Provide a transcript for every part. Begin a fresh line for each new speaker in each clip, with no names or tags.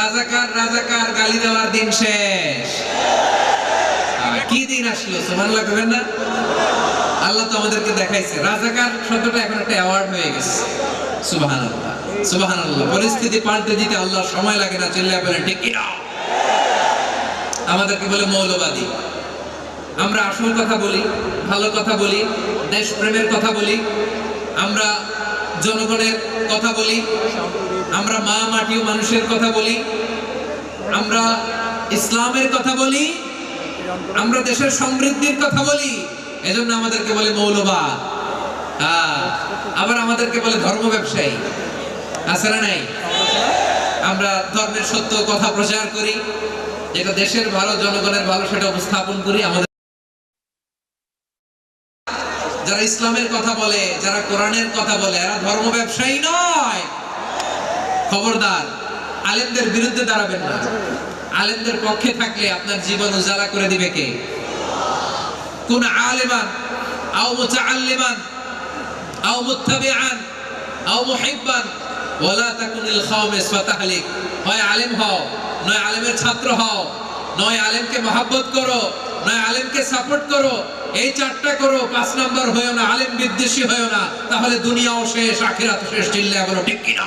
রাজাকার রাজাকার, গালি দেওয়ার দিন শেষ। কি দিন আসলো, সুবহানাল্লাহ কবেন না? আল্লাহ তো আমাদেরকে দেখাইছে। রাজাকার শব্দটা এখন একটা অ্যাওয়ার্ড হয়ে গেছে। সুবহানাল্লাহ সুবহানাল্লাহ। পরিস্থিতি পাল্টে দিতে আল্লাহ সময় লাগে না, চিল্লায় বলে ঠিক কি আমাদেরকে বলে মৌলবাদী। আমরা আসল কথা বলি, ভালো কথা বলি, দেশপ্রেমের কথা বলি, আমরা জনগণের কথা বলি আমরা মা মাটি ও মানুষের কথা বলি আমরা ইসলামের কথা বলি আমরা দেশের সমৃদ্ধির কথা বলি এজন্য আমাদেরকে বলে মৌলবাদ। হ্যাঁ, আবার আমাদেরকে বলে ধর্ম ব্যবসায়ী। আছে না নাই? আমরা ধর্মের সত্য কথা প্রচার করি যেটা দেশের ভালো জনগণের ভালো সেটা উপস্থাপন করি আমাদের যারা ইসলামের কথা বলে যারা কোরআনের কথা বলে এরা ধর্ম ব্যবসায়ী নয়। খবরদার, আলেমদের বিরুদ্ধে দাঁড়াবেন না। আলেমদের পক্ষে থাকলে আপনার জীবন উজালা করে দিবে কে? কোন আলেমান আলেম হও, নয় আলেমের ছাত্র হও, নয় আলেমকে করো, নয় আলেমকে সাপোর্ট করো, এই চারটা করো, পাঁচ নাম্বার হয়েও না, আলেম বিদ্বেষী হয়েও না, তাহলে দুনিয়াও শেষ আখিরাত শেষ চিল্লা বলো, ঠিক কিনা?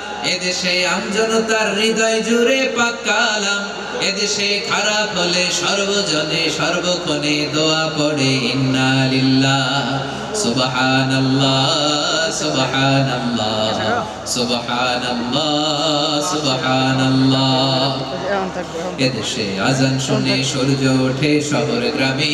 এদেশে আমজনতার হৃদয় জুড়ে পাকালাম এদেশে খারাপ হলে সর্বজনে সর্বক্ষণে দোয়া পড়ে, ইন্না লিল্লাহ, সুবহানাল্লাহ সুবহানাল্লাহ সুবহানাল্লাহ সুবহানাল্লাহ। এদেশে আজান শুনে সূর্য ওঠে শহর গ্রামে।